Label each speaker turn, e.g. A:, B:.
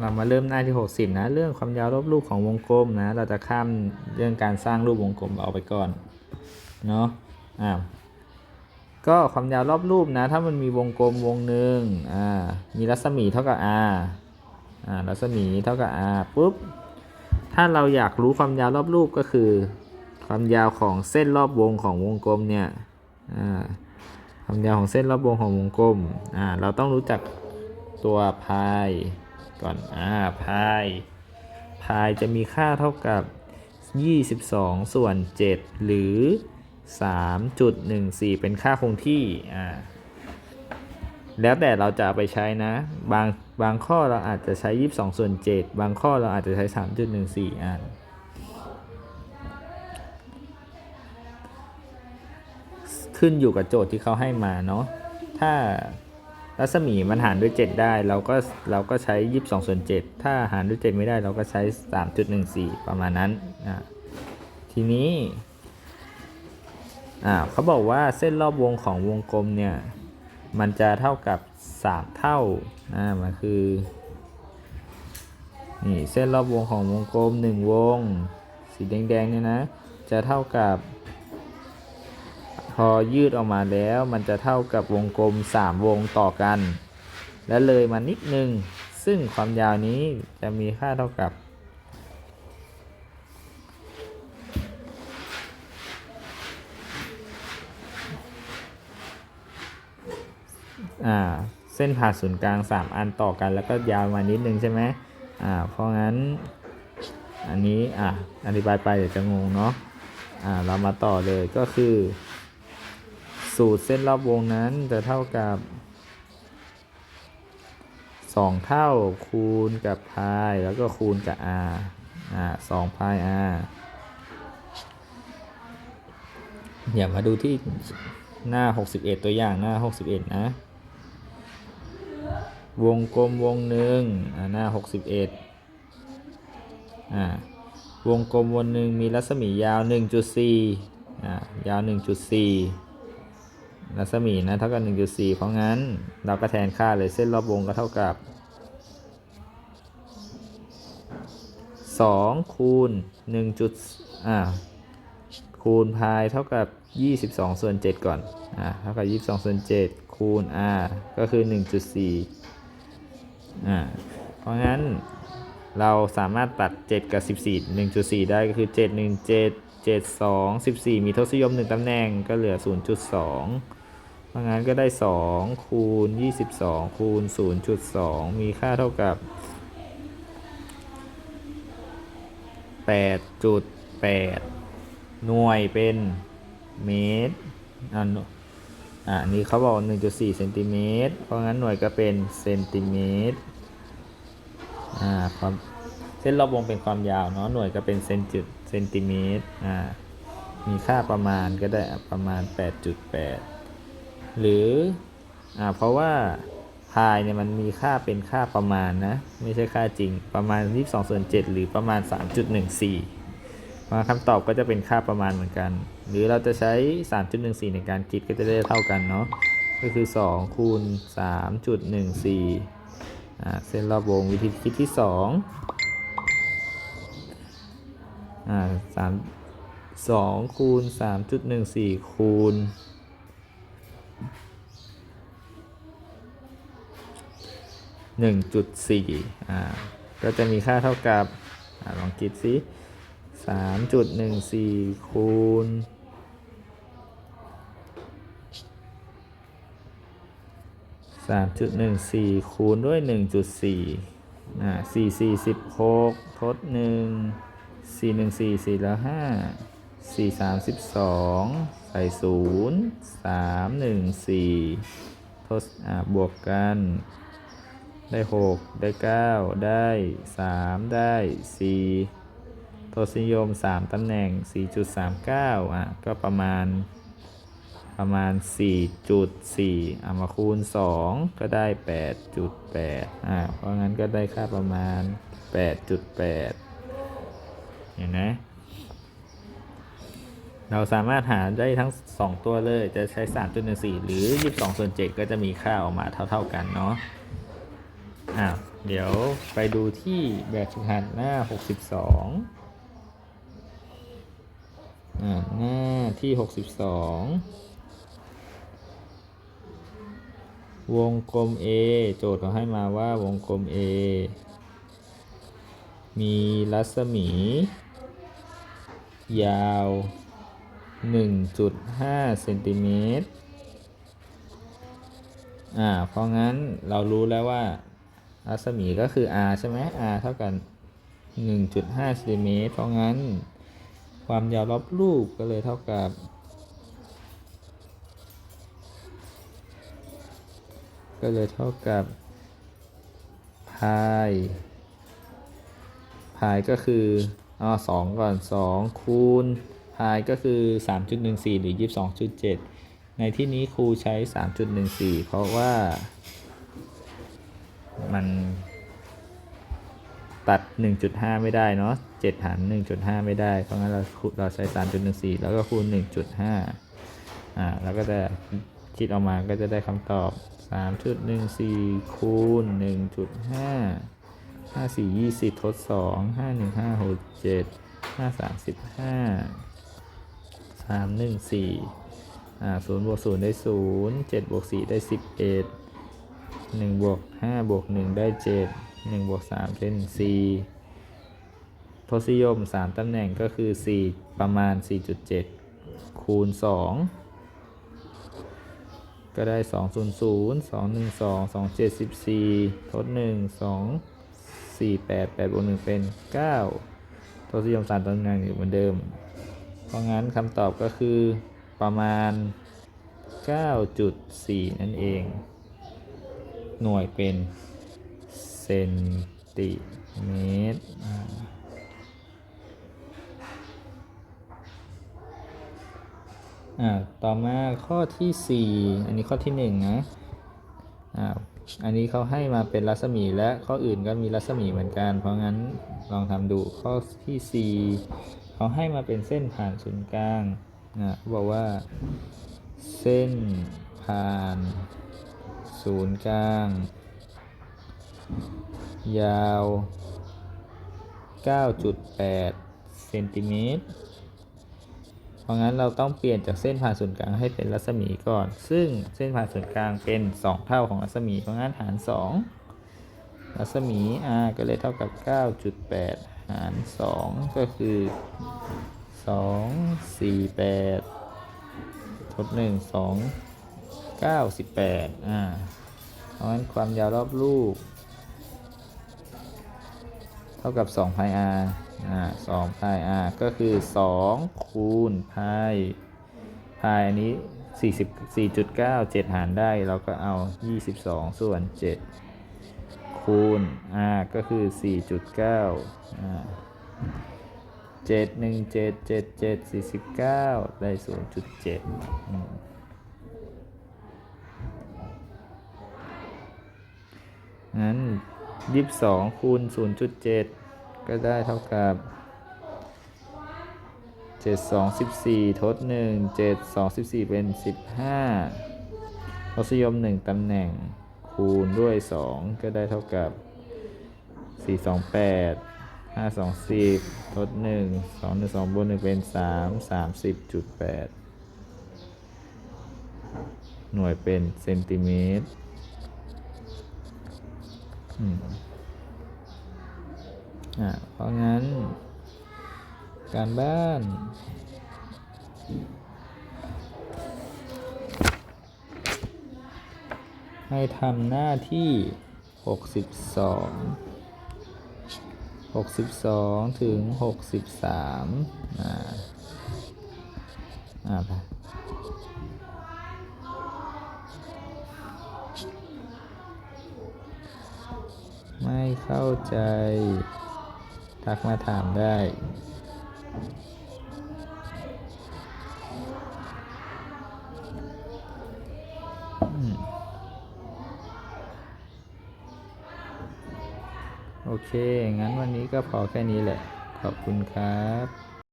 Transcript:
A: เรามาเริ่มหน้าที่ 60 นะ เรื่องความยาวรอบรูปของวงกลมนะ เราจะข้ามเรื่องการสร้างรูปวงกลมออกไปก่อน เนาะอ่าก็ความยาวรอบรูปนะ ถ้ามันมีวงกลมวงหนึ่งอ่า มีรัศมีเท่ากับ r อ่า รัศมีเท่ากับ r ปุ๊บ ถ้าเราอยากรู้ความยาวรอบรูปก็คือ ความยาวของเส้นรอบวงของวงกลมเนี่ย อ่า ความยาวของเส้นรอบวงของวงกลม อ่า เราต้องรู้จักตัวพาย ก่อน อ่า พาย พายจะมีค่าเท่ากับ 22 ส่วน 7 หรือ 3.14 เป็นค่าคงที่ อ่า แล้วแต่เราจะไปใช้นะ บาง บางข้อเราอาจจะใช้ 22 ส่วน 7 บางข้อเราอาจจะใช้ 3.14 อ่าขึ้นอยู่กับโจทย์ที่เขาให้มาเนาะ ถ้า รัศมีมันหารด้วย 7 ได้ เราก็เราก็ใช้ 22ส่วน7ถ้าหารด้วย 7 ไม่ได้เราก็ใช้ 3.14 ประมาณนั้นอ่าทีนี้อ่าเขาบอกว่าเส้นรอบวงของวงกลมเนี่ยมันจะเท่ากับ 3 เท่าอ่ามันคือนี่เส้นรอบวงของวงกลม 1 วง สีแดงๆเนี่ยนะจะเท่ากับ พอยืดออกมาแล้วมันจะเท่ากับวงกลม 3 วงต่อกัน และเลยมานิดนึง ซึ่งความยาวนี้จะมีค่าเท่ากับ เส้นผ่าศูนย์กลาง 3 อันต่อกันแล้วก็ยาวมานิดนึงใช่ไหมอ่าเพราะงั้น อันนี้อะอธิบายไปเดี๋ยวจะงงเนาะอ่าเรามาต่อเลยก็คือ สูตรเส้นรอบวงนั้นจะเท่ากับ 2 เท่าคูณกับพายแล้วก็คูณกับ r อ่า2พาย r เดี๋ยวมาดูที่หน้า 61 ตัวอย่างหน้า 61 นะ วงกลมวงหนึ่งอ่าหน้า 61อ่าวงกลมวงหนึ่งมีรัศมียาว 1.4อ่ายาว 1.4 รัศมีนะเท่ากับ 1.4 เพราะงั้นเราก็แทนค่าเลยเส้นรอบวงก็เท่ากับ 2 คูณ1จุดอ่าคูณพายเท่ากับ 22 ส่วน 7 ก่อนอ่าเท่ากับ 22 ส่วน 7 คูณ r ก็คือ 1.4อ่าเพราะงั้นเราสามารถตัด 7 กับ 14 1.4 ได้ก็คือ 7 1 7 7 2 14 มีทศนิยม 1 ตำแหน่งก็เหลือ 0.2 เพราะงั้นก็ได้ 2 คูณ 22 คูณ 0.2 มีค่าเท่ากับ 8.8 หน่วยเป็นเมตรอ่าหน่วยอ่านี่เขาบอก 1.4 เซนติเมตร เพราะงั้นหน่วยก็เป็นเซนติเมตร อ่าความเส้นรอบวงเป็นความยาวเนาะ หน่วยก็เป็นเซนจุดเซนติเมตร อ่า มีค่าประมาณก็ได้ประมาณ 8.8 หรืออ่าเพราะว่าพายเนี่ยมันมีค่าเป็นค่าประมาณนะ ไม่ใช่ค่าจริงประมาณ 22ส่วน7หรือประมาณ 3.14มาคำตอบก็จะเป็นค่าประมาณเหมือนกัน หรือเราจะใช้ 3.14 ในการคิดก็จะได้เท่ากันเนาะก็คือ 2 คูณ 3.14อ่าเส้นรอบวงวิธีคิดที่ 2อ่าสามสองคูณสามจุดหนึ่งสี่คูณ หนึ่งจุดสี่อ่าก็จะมีค่าเท่ากับอลองคิดสิสามจุดหนึ่งสี่คูณสามจุดหนึ่งสี่คูณด้วยหนึ่งจุดสี่อ่าสี่สี่สิบหกทดหนึ่งสี่หนึ่งสี่สี่แล้วห้าสี่สามสิบสองใส่ศูนย์สามหนึ่งสี่ทดบวกกัน ได้หกได้เก้าได้สามได้สี่ทศนิยมสามตำแหน่งสี่จุดสามเก้าอะ ก็ประมาณประมาณสี่จุดสี่อะมาคูณสองก็ได้แปดจุดแปดอะเพราะงั้นก็ได้ค่าประมาณแปดจุดแปดเห็นไหมเราสามารถหาได้ทั้ง 2 ตัวเลย จะใช้ 3.14 หรือ 22ส่วน7ก็จะมีค่าออกมาเท่า ๆกันเนาะ อ้าวเดี๋ยวไปดูที่แบบฝึกหัดหน้า 62อ่าหน้าที่ 62 วงกลม A โจทย์เขาให้มาว่าวงกลม A มีรัศมี ยาว 1.5เซนติเมตรอ่าเพราะงั้นเรารู้แล้วว่า รัศมีก็คือ r ใช่ไหม r เท่ากัน 1.5เซนติเมตรเพราะงั้น ความยาวรอบรูปก็เลยเท่ากับ ก็เลยเท่ากับพายพายก็คืออ๋อสองก่อนสองคูณพายก็คือ 3.14 หรือ 22.7 ในที่นี้ครูใช้ 3.14 เพราะว่า มันตัด 1.5 ไม่ได้เนาะ7หาร1.5 ไม่ได้ เพราะงั้นเราเราใช้ 3.14 แล้วก็คูณ 1.5 อ่าแล้วก็จะคิดออกมาก็จะได้คำตอบ 3.14 คูณ 1.5 5 4 20 ทด 2 5 1 5 6 7 535 3 1 4อ่า0บวก0ได้ 0 7บวก4ได้ 11 1บวก5บวก1 ได้ 7 1บวก3เป็น 4 ทศนิยม 3 ตำแหน่งก็คือ 4 ประมาณ 4.7 คูณ 2 ก็ได้ 2 0 0 2 1 2 2 7 14 ทด 1 2 4 8 8บวก1เป็น 9 ทศนิยม 3 ตำแหน่งอยู่เหมือนเดิม เพราะงั้นคำตอบก็คือประมาณ 9.4 นั่นเอง หน่วยเป็นเซนติเมตรอ่าต่อมาข้อที่ 4 อันนี้ข้อที่ 1 นะอ่าอันนี้เขาให้มาเป็นรัศมีและข้ออื่นก็มีรัศมีเหมือนกัน เพราะงั้นลองทำดูข้อที่ 4 เขาให้มาเป็นเส้นผ่านศูนย์กลางอ่าเขาบอกว่าเส้นผ่าน ศูนย์กลาง ยาว 9.8 เซนติเมตร เพราะงั้นเราต้องเปลี่ยนจากเส้นผ่านศูนย์กลางให้เป็นรัศมีก่อน ซึ่งเส้นผ่านศูนย์กลางเป็น 2 เท่าของรัศมี เพราะงั้นหาร 2 รัศมี r ก็เลยเท่ากับ 9.8 หาร 2 ก็คือ 2 4 8ทด1 2 98 อ่าเพราะงั้นความยาวรอบรูปเท่ากับ2 pi r อ่า2 pi r ก็คือ 2 คูณ pi pi อันนี้ 44.9 7 หารได้เราก็เอา 22 ส่วน 7 คูณ r ก็คือ 4.9อ่า7 1 7 7 7 49 ได้ 0.7 อืมงั้น22คูณ0.7ก็ได้เท่ากับ7 2 14ทด1 7 2 14เป็น15ทศนิยม1ตำแหน่งคูณด้วย2ก็ได้เท่ากับ4 2 8 5 2 10ทด1 2 1 2บวก1เป็น3 30.8หน่วยเป็นเซนติเมตร อ่าเพราะงั้น การบ้าน ให้ทำหน้าที่ 62 62 ถึง 63อ่าอ่า ไม่เข้าใจ ทักมาถามได้ โอเค งั้นวันนี้ก็พอแค่นี้แหละ ขอบคุณครับ